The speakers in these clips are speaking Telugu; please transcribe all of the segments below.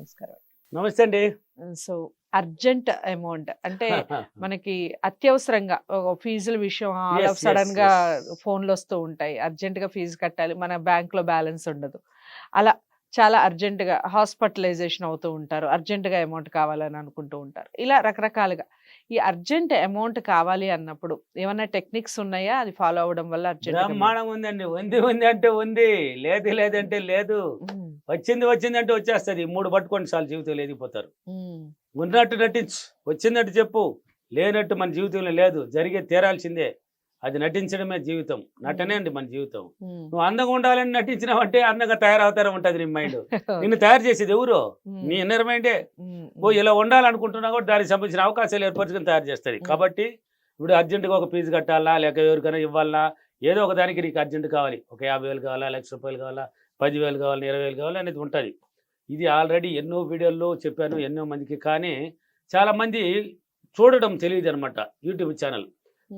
నమస్కారం నమస్తే అండి. So urgent amount. అంటే మనకి అత్యవసరంగా ఫీజుల విషయం ఆల్ ఆఫ్ సడన్గా. ఫోన్లు వస్తూ ఉంటాయి. అర్జెంట్గా ఫీజు కట్టాలి. మన బ్యాంక్లో బ్యాలెన్స్ ఉండదు. అలా చాలా అర్జెంట్గా హాస్పిటలైజేషన్ అవుతూ ఉంటారు. అర్జెంట్గా అమౌంట్ కావాలని అనుకుంటూ ఉంటారు. ఇలా రకరకాలుగా ఈ అర్జెంట్ అమౌంట్ కావాలి అన్నప్పుడు ఏమైనా టెక్నిక్స్ ఉన్నాయా? అది ఫాలో అవడం వల్ల అర్జెంట్ ఉందండి. ఉంది ఉంది అంటే ఉంది. లేదు లేదంటే లేదు. వచ్చింది వచ్చింది అంటే వచ్చేస్తుంది. ఈ మూడు పట్టుకోండి చాలు జీవితంలో ఎదిగిపోతారు. ఉన్నట్టు నటించు. వచ్చిందంటే చెప్పు. లేనట్టు మన జీవితంలో లేదు. జరిగే తీరాల్సిందే. అది నటించడమే జీవితం. నటనే అండి మన జీవితం. నువ్వు అందంగా ఉండాలని నటించినావంటే అందంగా తయారవుతారని ఉంటుంది నీ మైండ్ నిన్ను తయారు చేసేది ఎవరు? నీ ఇన్నర్ మైండే ఓ ఇలా ఉండాలనుకుంటున్నా కూడా దానికి సంబంధించిన అవకాశాలు ఏర్పరచుకొని తయారు చేస్తుంది. కాబట్టి ఇప్పుడు అర్జెంటుగా ఒక ఫీజు కట్టాలా? లేక ఎవరికైనా ఇవ్వాలా? ఏదో ఒక దానికి నీకు అర్జెంట్ కావాలి. ఒక యాభై వేలు కావాలా? లక్ష రూపాయలు కావాలా? పదివేలు కావాలి ఇరవై వేలు కావాలి అనేది ఉంటుంది. ఇది ఆల్రెడీ ఎన్నో వీడియోల్లో చెప్పాను ఎన్నో మందికి. కానీ చాలామంది చూడడం తెలియదు అనమాట యూట్యూబ్ ఛానల్.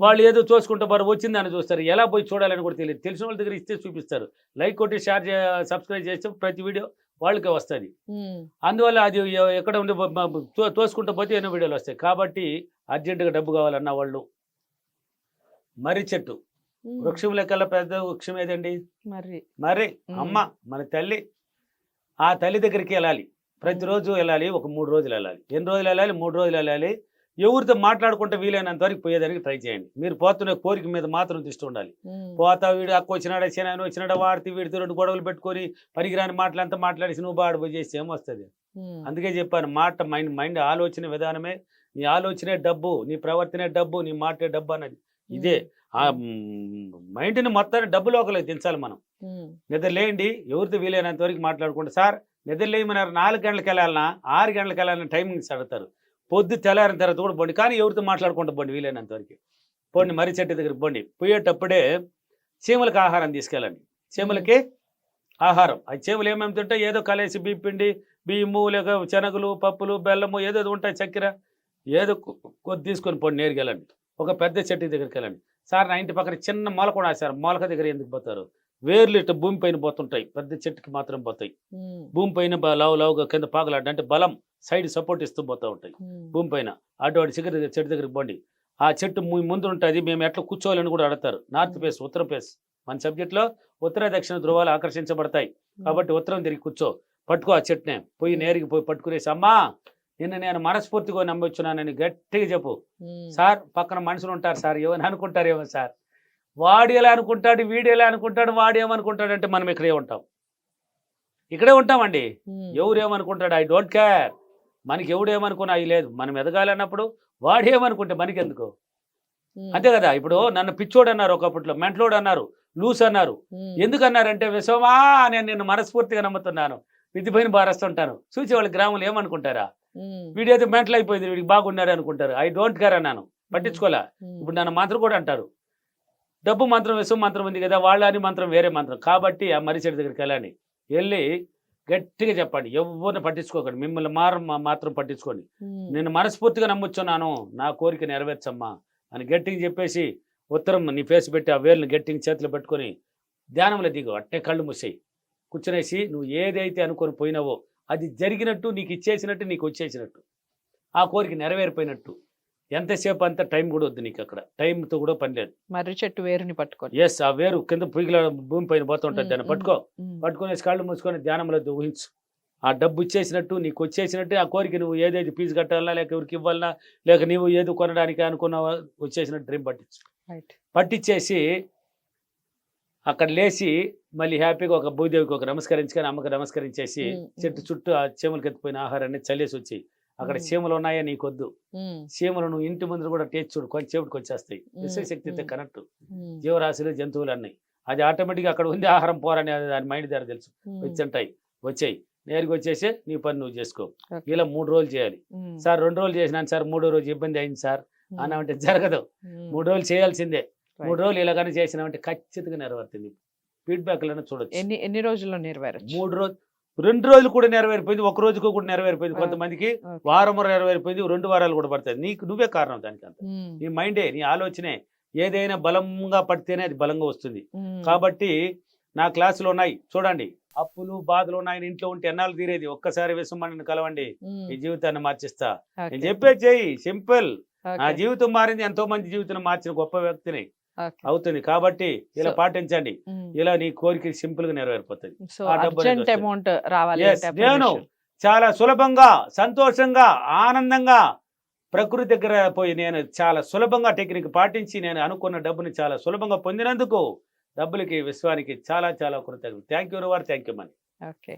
వాళ్ళు ఏదో చూసుకుంటే మరి వచ్చిందని చూస్తారు. ఎలా పోయి చూడాలని కూడా తెలియదు. తెలిసిన వాళ్ళ దగ్గర ఇస్తే చూపిస్తారు. లైక్ కొట్టి షేర్ సబ్స్క్రైబ్ చేస్తే ప్రతి వీడియో వాళ్ళకే వస్తుంది. అందువల్ల అది ఎక్కడ ఉండి తోసుకుంటూ పోతే ఎన్నో వీడియోలు వస్తాయి. కాబట్టి అర్జెంటుగా డబ్బు కావాలన్న వాళ్ళు మర్రి చెట్టు. వృక్షం లెక్కల పెద్ద వృక్షం ఏదండి? మరి మర్రి. మ్మ్. అమ్మ మన తల్లి. ఆ తల్లి దగ్గరికి వెళ్ళాలి. ప్రతిరోజు వెళ్ళాలి ఒక మూడు రోజులు వెళ్ళాలి. ఎన్ని రోజులు వెళ్ళాలి? మూడు రోజులు వెళ్ళాలి. ఎవరితో మాట్లాడుకుంటే వీలైనంత వరకు పోయేదానికి ట్రై చేయండి. మీరు పోతున్న కోరిక మీద మాత్రం దృష్టి ఉండాలి. పోతా వీడు అక్క వచ్చినాడా చిన్న వచ్చినాడా వాడితే వీడితో రెండు గొడవలు పెట్టుకొని పనికిరాని మాటలంతా మాట్లాడేసి నువ్వు బాడు చేస్తే ఏమొస్తుంది? అందుకే చెప్పాను మాట మైండ్ మైండ్ ఆలోచన విధానమే. నీ ఆలోచనే డబ్బు నీ ప్రవర్తనే డబ్బు నీ మాటే డబ్బు అన్నది. ఇదే ఆ మైండ్ని మొత్తాన్ని డబ్బులోకలే దించాలి మనం. నిద్రలేయండి ఎవరితో వీలైనంత వరకు మాట్లాడుకుంటే సార్ నిద్రలేయమన్నారు నాలుగు గంటలకు వెళ్ళాలన్నా ఆరు గంటలకు వెళ్ళాలని టైమింగ్స్ అడుగుతారు. పొద్దు తెల్లారిన తర్వాత కూడా పోండి. కానీ ఎవరితో మాట్లాడుకుంటూ పోండి వీలైనంత వరకు. పోండి మర్రి చెట్టు దగ్గరికి పోండి. పోయేటప్పుడే చీమలకు ఆహారం తీసుకెళ్ళండి. చీమలకి ఆహారం. ఆ చీమలు ఏమేమి తింటాయి ఏదో కలేసి బియ్యం పిండి బియ్యము లేక శనగలు పప్పులు బెల్లము ఏదో ఉంటాయి చక్కెర. ఏదో కొద్ది తీసుకొని పోండి నేరుగా వెళ్ళండి. ఒక పెద్ద చెట్టు దగ్గరికి వెళ్ళండి. సార్ నా ఇంటి పక్కన చిన్న మొలక కూడా సార్ మొలక దగ్గర ఎందుకు పోతారు? వేర్లు ఇట్లా భూమి పైన పోతుంటాయి. పెద్ద చెట్టుకి మాత్రం పోతాయి. భూమి పైన లావు లావుగా కింద పాకలాడ అంటే బలం సైడ్ సపోర్ట్ ఇస్తూ పోతూ ఉంటాయి. భూమి పైన. అటువంటి చిగురు దగ్గర చెట్టు దగ్గరికి పోండి. ఆ చెట్టు ముందు ఉంటుంది. మేము ఎట్లా కూర్చోవాలని కూడా అడతారు నార్త్ ఫేస్ ఉత్తర ఫేస్. మన సబ్జెక్ట్లో ఉత్తర దక్షిణ ధ్రువాలు ఆకర్షించబడతాయి. కాబట్టి ఉత్తరం తిరిగి కూర్చో. పట్టుకో ఆ చెట్టునే. పోయి నేరుగా పోయి పట్టుకునేసి అమ్మా! నిన్న నేను మనస్ఫూర్తిగా నమ్మొచ్చున్నానని గట్టిగా చెప్పు. సార్ పక్కన మనుషులు ఉంటారు సార్. ఏమని అనుకుంటారేమో సార్. వాడు ఎలా అనుకుంటాడు వీడు ఎలా అనుకుంటాడు వాడు ఏమనుకుంటాడు అంటే మనం ఇక్కడే ఉంటాం. ఇక్కడే ఉంటామండి. ఎవరు ఏమనుకుంటాడు? I don't care. మనకి ఎవడు ఏమనుకున్నా అవి లేదు. మనం ఎదగాలన్నప్పుడు వాడు ఏమనుకుంటే మనకెందుకు? అంతే కదా? ఇప్పుడు నన్ను పిచ్చోడు అన్నారు ఒకప్పట్లో మెంటలోడు అన్నారు లూస్ అన్నారు. ఎందుకు అన్నారంటే విశ్వమా నేను నిన్ను మనస్ఫూర్తిగా నమ్ముతున్నాను. విధిపైన బారేస్తుంటాను చూసి వాళ్ళ గ్రామంలో ఏమనుకుంటారా? వీడైతే మెంటల్ అయిపోయింది వీడికి బాగున్నాడు అనుకుంటారు. ఐ డోంట్ కేర్ అన్నాను. పట్టించుకోలే. ఇప్పుడు నన్ను మంత్రం కూడా అంటారు. డబ్బు మంత్రం విశ్వ మంత్రం ఉంది కదా వాళ్ళ అని మంత్రం వేరే మంత్రం. కాబట్టి ఆ మరిచెడు దగ్గరికి వెళ్ళండి. వెళ్ళి గట్టిగా చెప్పండి. ఎవరిని పట్టించుకోకండి. మిమ్మల్ని మార మాత్రం పట్టించుకోండి. నేను మనస్ఫూర్తిగా నమ్ముచున్నాను. నా కోరిక నెరవేర్చమ్మా అని గట్టిగా చెప్పేసి ఉత్తరం నీ ఫేస్ పెట్టి ఆ వేలుని గట్టిగా చేతిలో పెట్టుకొని ధ్యానంలో దిగు. అట్టే కళ్ళు మూసేయి. కూర్చునేసి నువ్వు ఏదైతే అనుకొని పోయినావో అది జరిగినట్టు నీకు ఇచ్చేసినట్టు నీకు వచ్చేసినట్టు. ఆ కోరిక నెరవేరిపోయినట్టు. ఎంతసేపు అంత టైం కూడా వద్దు నీకు అక్కడ. టైంతో కూడా పని లేదు. మర్రి చెట్టు వేరుని పట్టుకొని ఎస్ ఆ వేరు కింద పుగిల భూమి పైన పోతుంటుంది. దాన్ని పట్టుకో. మ్మ్. పట్టుకునేసి కళ్ళు మూసుకొని ధ్యానంలో ఊహించు. ఆ డబ్బు ఇచ్చేసినట్టు నీకు వచ్చేసినట్టు ఆ కోరిక నువ్వు ఏదైతే ఫీజు కట్టాలన్నా లేక ఎవరికి ఇవ్వాలన్నా లేక నువ్వు ఏదో కొనడానికి అనుకున్నావా వచ్చేసినట్టు డ్రీమ్ పట్టించు. పట్టించేసి అక్కడ లేచి మళ్ళీ హ్యాపీగా ఒక భూదేవికి ఒక నమస్కరించుకొని అమ్మకి నమస్కరించేసి చెట్టు చుట్టూ ఆ చీమలకి ఎత్తిపోయిన ఆహారాన్ని చల్లేసి వచ్చి అక్కడ. చీమలు ఉన్నాయా నీకొద్దు. చీమలు నువ్వు ఇంటి ముందు కూడా టేస్ట్ చూడు కొంచెంసేపటికి వచ్చేస్తాయి. మ్మ్, విశ్వశక్తితో. కనెక్ట్. జీవరాశులు జంతువులు అన్నీ అది ఆటోమేటిక్గా అక్కడ ఉంది ఆహారం పోరని దాని మైండ్ ద్వారా తెలుసు. వచ్చుంటాయి వచ్చాయి. నేరుగా వచ్చేసి నీ పని నువ్వు చేసుకో. ఇలా మూడు రోజులు చేయాలి. సార్ రెండు రోజులు చేసినాను సార్ మూడో రోజు ఇబ్బంది అయింది సార్. అన్నామంటే జరగదు. మూడు రోజులు చేయాల్సిందే. మూడు రోజులు ఇలాగనే చేసినామంటే ఖచ్చితంగా నెరవేరుతుంది. ఫీడ్బ్యాక్లను చూడొచ్చు. ఎన్ని ఎన్ని రోజుల్లో నెరవేరచ్చు? మూడు రోజు రెండు రోజులు కూడా నెరవేరిపోయింది ఒక రోజుకు కూడా నెరవేరిపోయింది. కొంతమందికి. వారం నెరవేరిపోయింది రెండు వారాలు కూడా పడుతుంది నీకు నువ్వే కారణం దానికి అంత. మ్మ్, నీ మైండే నీ ఆలోచనే ఏదైనా బలంగా పడితేనే అది బలంగా వస్తుంది. మ్మ్. కాబట్టి నా క్లాసులు ఉన్నాయి. చూడండి అప్పులు బాధలు ఆయన ఇంట్లో ఉంటే ఎన్నాళ్ళు తీరేది? ఒక్కసారి విశ్వమణిని కలవండి. ఈ జీవితాన్ని మార్చిస్తా. నేను చెప్పే చెయ్యి. సింపుల్ నా జీవితం మారింది. ఎంతో మంది జీవితం మార్చిన గొప్ప వ్యక్తిని. అవుతుంది. కాబట్టి ఇలా పాటించండి. ఇలా నీ కోరిక సింపుల్గా నెరవేరిపోతుంది నేను చాలా సులభంగా సంతోషంగా ఆనందంగా ప్రకృతి దగ్గర పోయి నేను చాలా సులభంగా టెక్నిక్ పాటించి నేను అనుకున్న డబ్బుని చాలా సులభంగా పొందినందుకు డబ్బులకి విశ్వానికి చాలా చాలా కృతజ్ఞత థ్యాంక్ యూ రవార్ థ్యాంక్ యూ మనీ ఓకే.